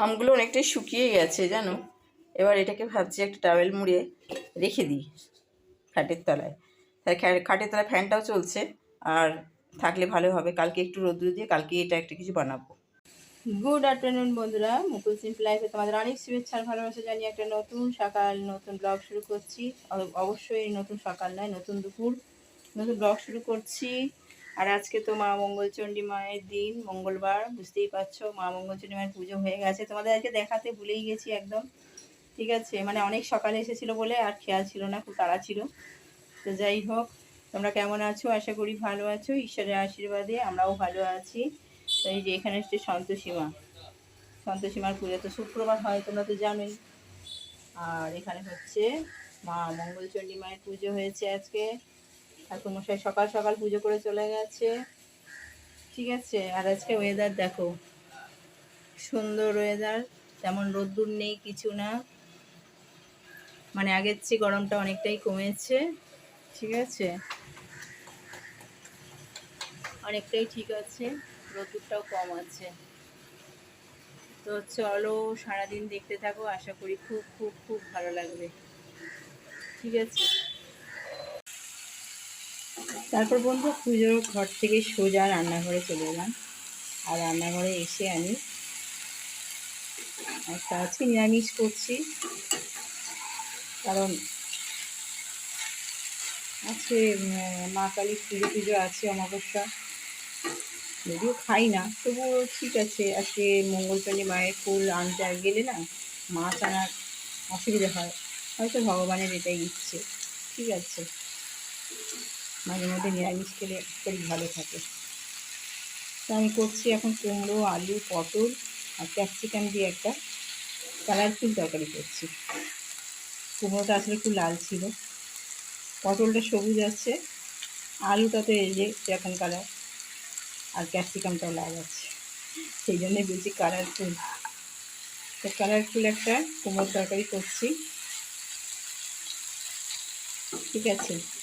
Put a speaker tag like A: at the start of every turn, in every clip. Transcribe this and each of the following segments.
A: আমগুলো অনেকটাই শুকিয়ে গেছে, জানো? এবার এটাকে ভাবছি একটা টাওয়েল মুড়িয়ে রেখে দিই খাটের তলায়। তাই খাটের তলায় ফ্যানটাও চলছে, আর থাকলে ভালো হবে। কালকে একটু রোদ্দুর দিয়ে কালকে এটা একটা কিছু বানাবো। গুড আফটারনুন বন্ধুরা। মুকুল সিম্পল লাইফে তোমাদের অনেক শুভেচ্ছা আর ভালোবাসা জানিয়ে একটা নতুন সকাল, নতুন ব্লগ শুরু করছি। অবশ্যই নতুন সকাল নয়, নতুন দুপুর। নতুন ব্লগ শুরু করছি। আর আজকে তো মা মঙ্গলচণ্ডী মায়ের দিন, মঙ্গলবার, বুঝতেই পারছ, মা মঙ্গলচণ্ডী মায়ের পুজো হয়ে গেছে। তোমাদের আজকে দেখাতে ভুলেই গেছি একদম, ঠিক আছে? মানে অনেক সকালে এসেছিল বলে আর খেয়াল ছিল না, খুব তাড়া ছিল। তো যাই হোক, তোমরা কেমন আছো? আশা করি ভালো আছো। ঈশ্বরের আশীর্বাদে আমরাও ভালো আছি। তো এই যে এখানে হচ্ছে সন্তোষীমা সন্তোষীমার পুজো তো শুক্রবার হয়, তোমরা তো জানোই। আর এখানে হচ্ছে মা মঙ্গলচণ্ডী মায়ের পুজো হয়েছে আজকে। ঠাকুরমশাই সকাল সকাল পুজো করে চলে গেছে। ঠিক আছে, আর আজকে ওয়েদার দেখো, সুন্দর ওয়েদার তেমন রোদ্দুর নেই, কিছু না। মানে আগের চেয়ে গরমটা অনেকটাই কমেছে, ঠিক আছে? অনেকটাই ঠিক আছে, রোদ্দুরটাও কম আছে। তো চলো সারাদিন দেখতে থাকো, আশা করি খুব খুব খুব ভালো লাগবে। ঠিক আছে? তারপর বন্ধু, পুজোর ঘর থেকে সোজা রান্নাঘরে চলে এলাম। আর রান্নাঘরে এসে আমি একটা আজকে নিরামিষ করছি। কারণ আজকে মা কালী পুজো পুজো আছে অমাবস্যা। যদিও খাই না, তবুও ঠিক আছে। আজকে মঙ্গলচণ্ডী মায়ের ফুল আনতে আর গেলে না মাছ আনার অসুবিধা হয়। হয়তো ভগবানের এটাই ইচ্ছে। ঠিক আছে। মাঝে মধ্যে নিরামিষ খেলে শরীর ভালো থাকে। তো আমি করছি এখন কুমড়ো, আলু, পটল আর ক্যাপসিকাম দিয়ে একটা কালারফুল তরকারি করছি। কুমড়োটা আসলে একটু লাল ছিল। পটলটা সবুজ আছে। আলুটা তো এই যে এরকম কালার আর ক্যাপসিকামটাও লাল আছে। সেই জন্যে বলছি কালারফুল তো কালারফুল একটা কুমড়োর তরকারি করছি। ঠিক আছে?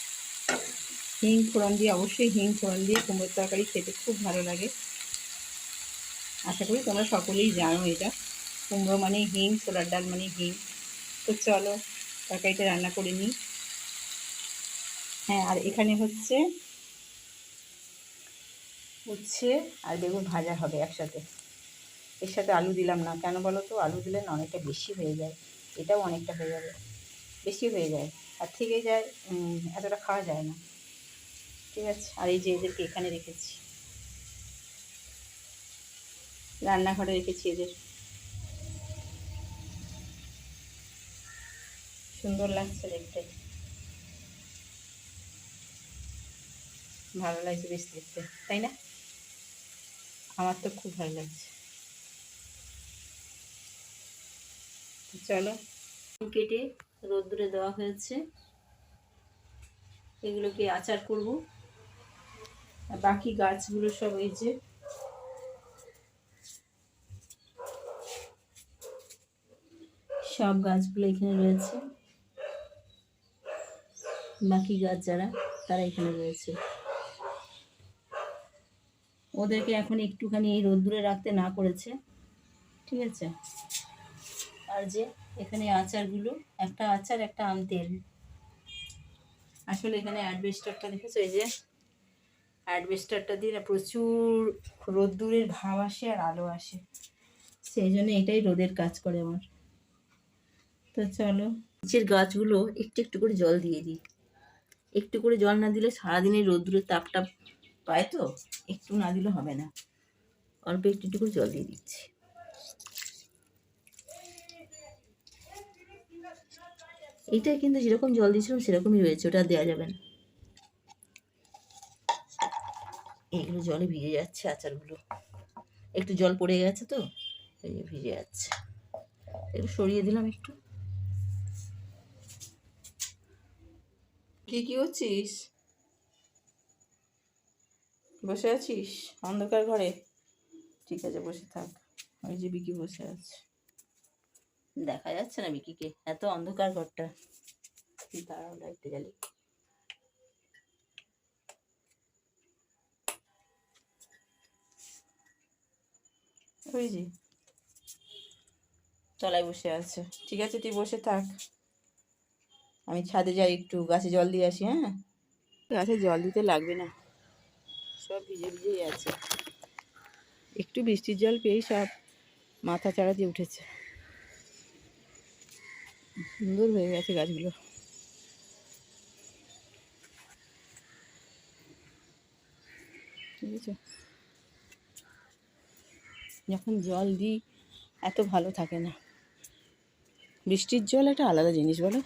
A: হিং ফোড়ন দিয়ে, অবশ্যই হিং ফোড়ন দিয়ে কুমড়োর তরকারি খেতে খুব ভালো লাগে। আশা করি তোমরা সকলেই জানো এটা। কুমড়ো মানে হিং, ছোলার ডাল মানে হিং। তো চলো, তরকারিটা রান্না করে নিই। হ্যাঁ আর এখানে হচ্ছে উচ্ছে আর বেগুন ভাজা হবে একসাথে। এর সাথে আলু দিলাম না। কেন বলো তো? আলু দিলে না অনেকটা বেশি হয়ে যায়। এটাও অনেকটা হয়ে যাবে। বেশি হয়ে যায়। আর থেকে যায় এতটা খাওয়া যায় না। ঠিক আছে। আর এই যে এদেরকে এখানে রেখেছি। রান্নাঘরে রেখেছি এদের। সুন্দর লাগছে দেখতে। ভালো লাগছে বেশ দেখতে, তাই না? আমার তো খুব ভালো লাগছে। চলো। কেটে রোদ্দুরে দেওয়া হয়েছে। এগুলোকে আচার করব। বাকি গাছগুলো সব এই যে। সব গাছগুলো এখানে রয়েছে। বাকি গাছ যারা, তারা এখানে রয়েছে। ওদেরকে এখন একটুখানি এই রোদ্দুরে রাখতে না করেছে। ঠিক আছে? আর যে এখানে আচারগুলো, একটা আচার, একটা আম তেল। আসলে এখানে অ্যাডভেস্টারটা দেখেছ? এই যে অ্যাডভেস্টারটা দিয়ে না প্রচুর রোদ্দুরের ভাব আসে আর আলো আসে। সেই জন্য এটাই রোদের কাজ করে আমার। তো চলো, নিচের গাছগুলো একটু একটু করে জল দিয়ে দিই। একটু করে জল না দিলে সারাদিনের রোদ্দুরের তাপটা পায় তো, একটু না দিলে হবে না। অল্প একটু একটু করে জল দিয়ে দিচ্ছি। এইটাই কিন্তু যেরকম জল দিয়েছিলাম সেরকমই রয়েছে, ওটা দেওয়া যাবে না। এইগুলো জলে ভিজে যাচ্ছে আচারগুলো। একটু জল পড়ে গেছে তো, এই যে ভিজে যাচ্ছে। একটু সরিয়ে দিলাম একটু। কি কি করছিস? বসে আছিস? অন্ধকার ঘরে? ঠিক আছে, বসে থাক। ওই যে বিকি বসে আছে। দেখা যাচ্ছে না বিকিকে, এত অন্ধকার ঘরটা। দাঁড়াও লাইটটা জ্বালি তলায় বসে আছে। ঠিক আছে, তুই বসে থাক। আমি ছাদে যাই, একটু গাছে জল দিয়ে আসি হ্যাঁ? গাছে জল দিতে লাগবে না। সব ভিজে ভিজেই আছে। একটু বৃষ্টির জল পেয়েই সব মাথা চাড়া দিয়ে উঠেছে। সুন্দর হয়ে গেছে গাছগুলো। বুঝেছ যখন জল দিই এত ভালো থাকে না। বৃষ্টির জল একটা আলাদা জিনিস বলো।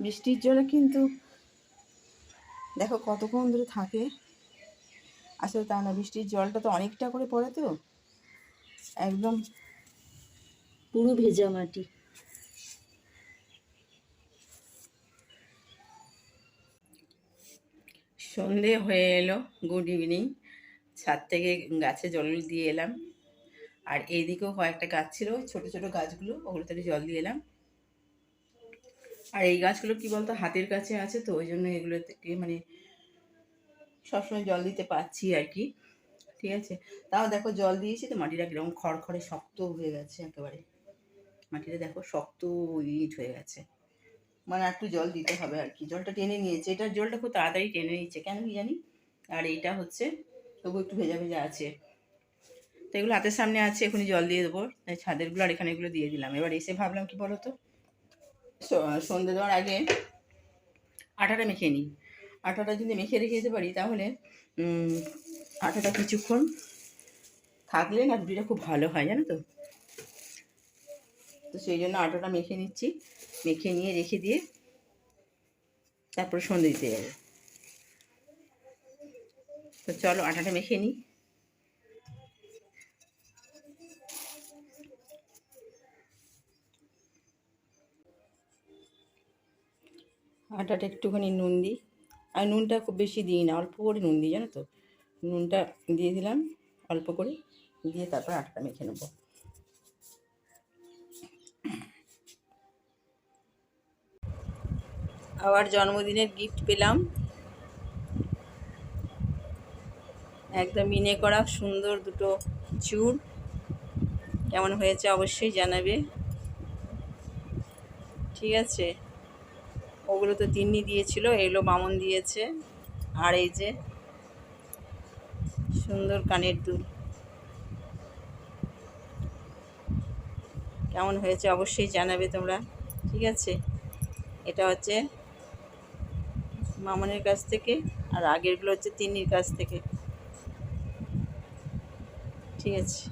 A: বৃষ্টির জলে কিন্তু দেখো কতক্ষণ ধরে থাকে। আসলে তা না বৃষ্টির জলটা তো অনেকটা করে পড়ে তো। একদম পুরো ভেজা মাটি। সন্ধে হয়ে এলো গুড ইভিনিং ছাদ থেকে গাছে জল দিয়ে এলাম। আর এইদিকেও কয়েকটা গাছ ছিল ছোট ছোট গাছগুলো, ওগুলোতে জল দিয়ে এলাম। আর এই গাছগুলো কি বলতো, হাতের কাছে আছে তো, ওই জন্য এগুলো থেকে মানে সবসময় জল দিতে পারছি আর কি। ঠিক আছে? তাও দেখো জল দিয়েছি তো, মাটিটা কীরকম খড়খড়ে শক্ত হয়ে গেছে একেবারে। মাটিটা দেখো শক্ত ইট হয়ে গেছে। মানে একটু জল দিতে হবে আর কি। জলটা টেনে নিয়েছে। এটার জলটা খুব তাড়াতাড়ি টেনে নিচ্ছে। কেন কি জানি? আর এইটা হচ্ছে তবু একটু ভেজা ভেজা আছে। তো এগুলো হাতের সামনে আছে, এখনই জল দিয়ে দেবো। ছাদেরগুলো আর এখানে এগুলো দিয়ে দিলাম। এবার এসে ভাবলাম কি বলো তো? সন্ধে দেওয়ার আগে আটাটা মেখে নিই। আটাটা যদি মেখে রেখে দিতে পারি তাহলে আটাটা কিছুক্ষণ থাকলে না রুটিটা খুব ভালো হয়, জানো তো? তো সেই জন্য আটাটা মেখে নিচ্ছি। মেখে নিয়ে রেখে দিয়ে তারপরে সন্ধে দিতে যাবে। তো চলো আটাটা মেখে নিই। আটাটা একটুখানি নুন দিই। আর নুনটা খুব বেশি দিই না, অল্প করে নুন দিই, জানো তো? নুনটা দিয়ে দিলাম অল্প করে, দিয়ে তারপর আটাটা মেখে নেব। আবার জন্মদিনের গিফট পেলাম। একদম মিনে করা সুন্দর দুটো চুর। কেমন হয়েছে অবশ্যই জানাবে। ঠিক আছে। ওগুলো তো তিন্নি দিয়েছিল এগুলো মামন দিয়েছে। আর এই যে সুন্দর কানের দুল। কেমন হয়েছে অবশ্যই জানাবে তোমরা। ঠিক আছে। এটা হচ্ছে মামনের কাছ থেকে, আর আগেরগুলো হচ্ছে তিন্নির কাছ থেকে। ঠিক আছে।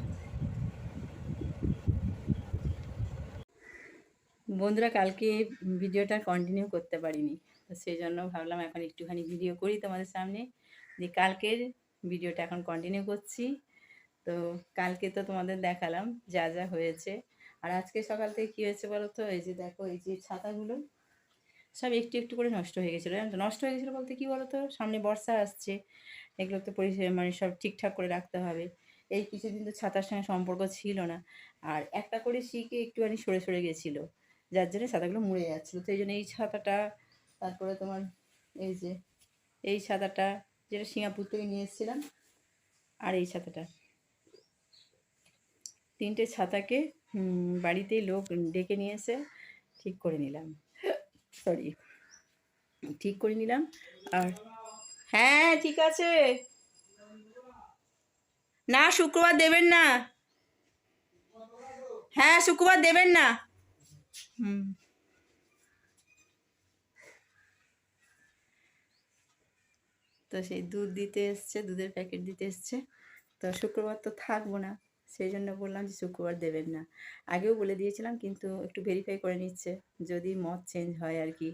A: বন্ধুরা, কালকে ভিডিওটা কন্টিনিউ করতে পারিনি, তো সেই জন্য ভাবলাম এখন একটুখানি ভিডিও করি তোমাদের সামনে, যে কালকের ভিডিওটা এখন কন্টিনিউ করছি। তো কালকে তো তোমাদের দেখালাম যা যা হয়েছে। আর আজকে সকাল থেকে কী হয়েছে বলো তো? এই যে দেখো, এই যে ছাতাগুলো, সব একটু একটু করে নষ্ট হয়ে গেছিল, জানো নষ্ট হয়ে গেছিল বলতে কী বলো তো? সামনে বর্ষা আসছে এগুলো তো পরিষেবা মানে সব ঠিকঠাক করে রাখতে হবে। এই কিছুদিন তো ছাতার সঙ্গে সম্পর্ক ছিল না। আর একটা করে শিখে একটুখানি সরে সরে গেছিল। যার জন্য ছাতাগুলো মুড়ে যাচ্ছিল। তো এই জন্য এই ছাতাটা, তারপরে তোমার এই যে, এই ছাতাটা যেটা সিঙ্গাপুর থেকে নিয়ে এসেছিলাম, আর এই ছাতাটা। তিনটে ছাতাকে বাড়িতেই লোক ডেকে নিয়ে এসে ঠিক করে নিলাম। সরি ঠিক করে নিলাম। আর হ্যাঁ ঠিক আছে। না, শুক্রবার দেবেন না। হ্যাঁ শুক্রবার দেবেন না। হুম। তো সেই দুধ দিতে এসছে, দুধের প্যাকেট দিতে এসছে। তো শুক্রবার তো থাকব না, সেই জন্য বললাম যে শুক্রবার দেবেন না। আগেও বলে দিয়েছিলাম, কিন্তু একটু ভেরিফাই করে নিচ্ছে, যদি মত চেঞ্জ হয় আর কি।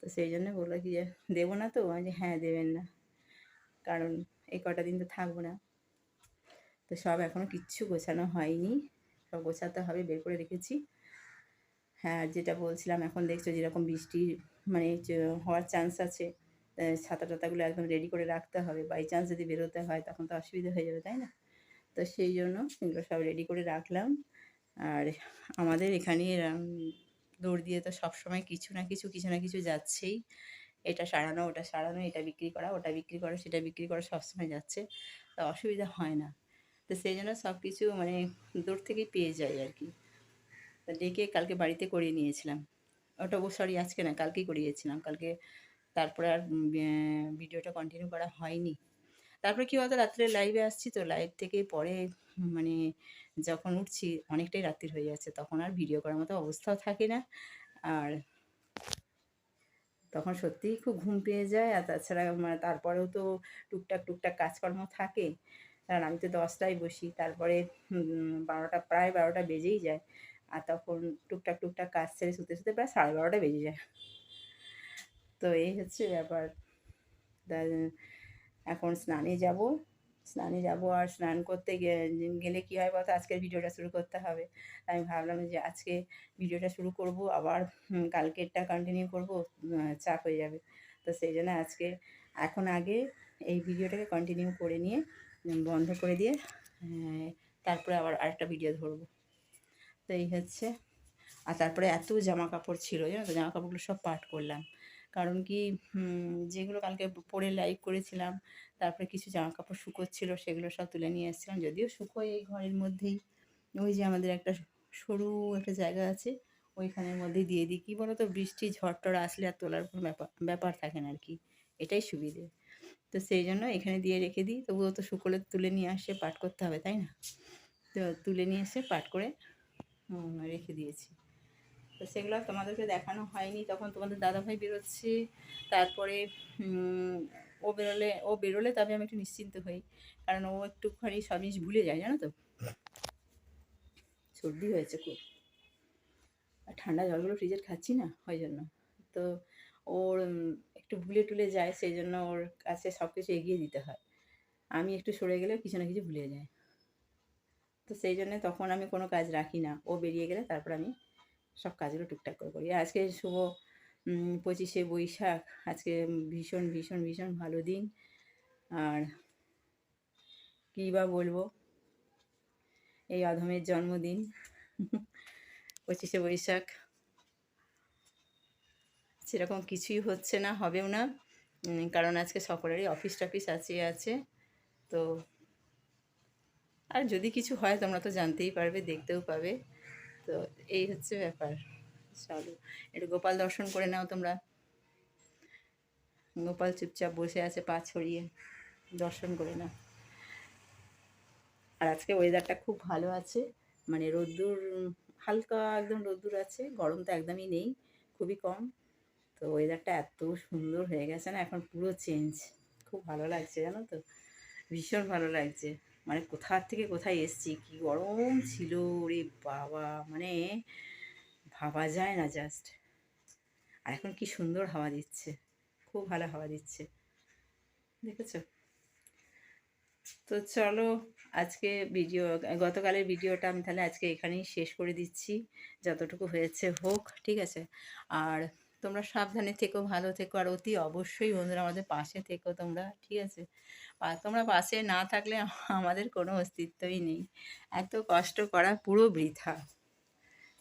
A: তো সেই জন্য বলল কি যে, দেবো না তো? আমি যে হ্যাঁ দেবেন না। কারণ এই কটা দিন তো থাকব না। তো সব এখনও কিচ্ছু গোছানো হয়নি। সব গোছাতে হবে, বের করে রেখেছি। হ্যাঁ যেটা বলছিলাম, এখন দেখছ যেরকম বৃষ্টি মানে হওয়ার চান্স আছে ছাতা টাতাগুলো একদম রেডি করে রাখতে হবে। বাই চান্স যদি বেরোতে হয়, তখন তো অসুবিধা হয়ে যাবে, তাই না? তো সেই জন্য এগুলো সব রেডি করে রাখলাম। আর আমাদের এখানে দৌড় দিয়ে তো সবসময় কিছু না কিছু কিছু না কিছু যাচ্ছেই। এটা সারানো, ওটা সারানো, এটা বিক্রি করা, ওটা বিক্রি করা, সেটা বিক্রি করা সবসময় যাচ্ছে। তো অসুবিধা হয় না। তো সেই জন্য সব কিছু মানে দূর থেকেই পেয়ে যাই আর কি। তা ডেকে কালকে বাড়িতে করিয়ে নিয়েছিলাম। ওটা সরি আজকে না কালকেই করিয়েছিলাম। কালকে তারপরে আর ভিডিওটা কন্টিনিউ করা হয়নি। তারপরে কী বলতো, রাত্রে লাইভে আসছি তো লাইভ থেকে পরে মানে যখন উঠছি, অনেকটাই রাত্রির হয়ে যাচ্ছে। তখন আর ভিডিও করার মতো অবস্থাও থাকে না। আর তখন সত্যিই খুব ঘুম পেয়ে যায়। আর তাছাড়া মানে তারপরেও তো টুকটাক টুকটাক কাজকর্ম থাকে। কারণ আমি তো দশটায় বসি, তারপরে বারোটা, প্রায় বারোটা বেজেই যায়। আর তখন টুকটাক টুকটাক কাজ ছেড়ে শুতে শুতে প্রায় সাড়ে বারোটা বেজে যায়। তো এই হচ্ছে ব্যাপার। এখন স্নানে যাব। স্নানে যাব আর স্নান করতে গেলে কী হয় বলতো? আজকের ভিডিওটা শুরু করতে হবে। আমি ভাবলাম যে আজকে ভিডিওটা শুরু করব, আবার কালকেরটা কন্টিনিউ করব চাপ হয়ে যাবে। তো সেই জন্য আজকে, এখন আগে এই ভিডিওটাকে কন্টিনিউ করে নিয়ে বন্ধ করে দিয়ে তারপরে আবার আরেকটা ভিডিও ধরবো। তো এই হচ্ছে। আর তারপরে এত জামা কাপড় ছিল, জানো তো? জামা কাপড়গুলো সব পাট করলাম। কারণ কি যেগুলো কালকে পরে লাইভ করেছিলাম, তারপরে কিছু জামা কাপড় শুকোচ্ছিল, সেগুলো সব তুলে নিয়ে এসেছিলাম। যদিও শুকোয় এই ঘরের মধ্যেই। ওই যে আমাদের একটা সরু একটা জায়গা আছে, ওইখানের মধ্যেই দিয়ে দিই। কী বলো তো বৃষ্টি ঝড় টড় আসলে আর তোলার কোনো ব্যাপার ব্যাপার থাকে না আর কি। এটাই সুবিধে। তো সেই জন্য এখানে দিয়ে রেখে দিই। তবুও তো শুকোলে তুলে নিয়ে আসে, পাট করতে হবে, তাই না? তো তুলে নিয়ে এসে পাট করে রেখে দিয়েছি। তো সেগুলো তোমাদেরকে দেখানো হয়নি। তখন তোমাদের দাদাভাই বেরোচ্ছে, তারপরে ও বেরোলে ও বেরোলে তবে আমি একটু নিশ্চিন্ত হই। কারণ ও একটুখানি সব জিনিস ভুলে যায়, জানো তো? সর্দি হয়েছে খুব। আর ঠান্ডা জলগুলো ফ্রিজের খাচ্ছি না, ওই জন্য। তো ওর একটু ভুলে টুলে যায় সেই জন্য ওর কাছে সব কিছু এগিয়ে দিতে হয়। আমি একটু সরে গেলে কিছু না কিছু ভুলে যায়। তো সেই জন্য তখন আমি কোনো কাজ রাখি না। ও বেরিয়ে গেলে তারপর আমি সব কাজগুলো টুকটাক করে করি। আজকে শুভ পঁচিশে বৈশাখ। আজকে ভীষণ ভীষণ ভীষণ ভালো দিন। আর কী বা বলব? এই অধমের জন্মদিন। পঁচিশে বৈশাখ। সেরকম কিছুই হচ্ছে না, হবেও না। কারণ আজকে সকলেরই অফিস টফিস আছে আছে। তো আর যদি কিছু হয়, তোমরা তো জানতেই পারবে, দেখতেও পাবে। তো এই হচ্ছে ব্যাপার। চলো, একটু গোপাল দর্শন করে নাও তোমরা। গোপাল চুপচাপ বসে আছে, পা ছড়িয়ে দর্শন করে নাও। আর আজকে ওয়েদারটা খুব ভালো আছে। মানে রোদ্দুর, হালকা একদম রোদ্দুর আছে, গরম তো একদমই নেই, খুবই কম। তো ওয়েদারটা এত সুন্দর হয়ে গেছে না, এখন পুরো চেঞ্জ খুব ভালো লাগছে জানো তো? ভীষণ ভালো লাগছে। মানে কোথার থেকে কোথায় এসছি? কি গরম ছিল রে বাবা! মানে ভাবা যায় না জাস্ট আর এখন কি সুন্দর হাওয়া দিচ্ছে। খুব ভালো হাওয়া দিচ্ছে। দেখেছ? তো চলো, আজকে ভিডিও গতকালের ভিডিওটা আমি তাহলে আজকে এখানেই শেষ করে দিচ্ছি। যতটুকু হয়েছে হোক, ঠিক আছে? আর তোমরা সাবধানে থেকো, ভালো থেকো। আর অতি অবশ্যই বন্ধুরা আমাদের পাশে থেকো তোমরা, ঠিক আছে? তোমরা পাশে না থাকলে আমাদের কোনো অস্তিত্বই নেই। এত কষ্ট করা পুরো বৃথা।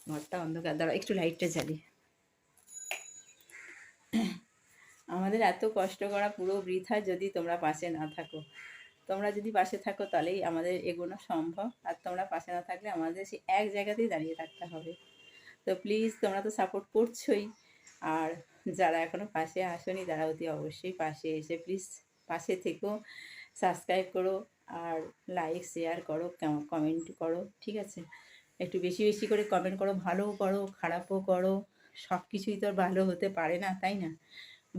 A: ঘরটা অন্ধকার। দ্বারা একটু লাইটটা জ্বালি। আমাদের এত কষ্ট করা পুরো বৃথা যদি তোমরা পাশে না থাকো। তোমরা যদি পাশে থাকো তাহলেই আমাদের এগোনো সম্ভব। আর তোমরা পাশে না থাকলে আমাদের সেই এক জায়গাতেই দাঁড়িয়ে থাকতে হবে। তো প্লিজ তোমরা তো সাপোর্ট করছোই। আর যারা এখনও পাশে আসনি, তারা অতি অবশ্যই পাশে এসে প্লিজ পাশে থেকো সাবস্ক্রাইব করো আর লাইক শেয়ার করো কমেন্ট করো, ঠিক আছে? একটু বেশি বেশি করে কমেন্ট করো, ভালোও করো, খারাপও করো সব কিছুই তো ভালো হতে পারে না, তাই না?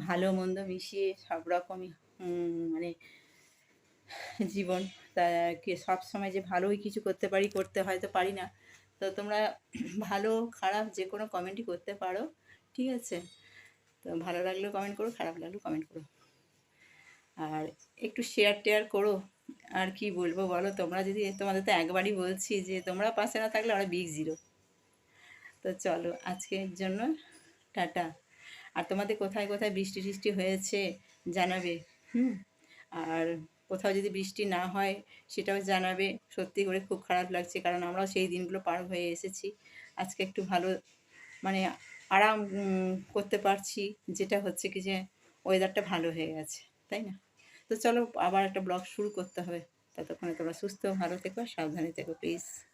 A: ভালো মন্দ মিশিয়ে সব রকমই মানে জীবন তা সব সময় যে ভালোই কিছু করতে পারি, করতে হয়তো পারি না। তো তোমরা ভালো, খারাপ যে কোনো কমেন্টই করতে পারো। ঠিক আছে? তো ভালো লাগলেও কমেন্ট করো, খারাপ লাগলেও কমেন্ট করো। আর একটু শেয়ার টেয়ার করো, আর কি বলব বলো? তোমরা যদি, তোমাদের তো একবারই বলছি যে তোমরা পাশে না থাকলে আমরা বিগ জিরো তো চলো, আজকের জন্য টাটা। আর তোমাদের কোথায় কোথায় বৃষ্টি টিষ্টি হয়েছে জানাবে, হুম? আর কোথাও যদি বৃষ্টি না হয় সেটাও জানাবে। সত্যি করে খুব খারাপ লাগছে, কারণ আমরাও সেই দিনগুলো পার হয়ে এসেছি। আজকে একটু ভালো মানে আরাম করতে পারছি। যেটা হচ্ছে কি যে ওয়েদারটা ভালো হয়ে গেছে, তাই না? তো চলো আবার একটা ব্লগ শুরু করতে হবে।
B: ততক্ষণে তোমরা সুস্থ, ভালো থেকো, সাবধানে থেকো প্লিজ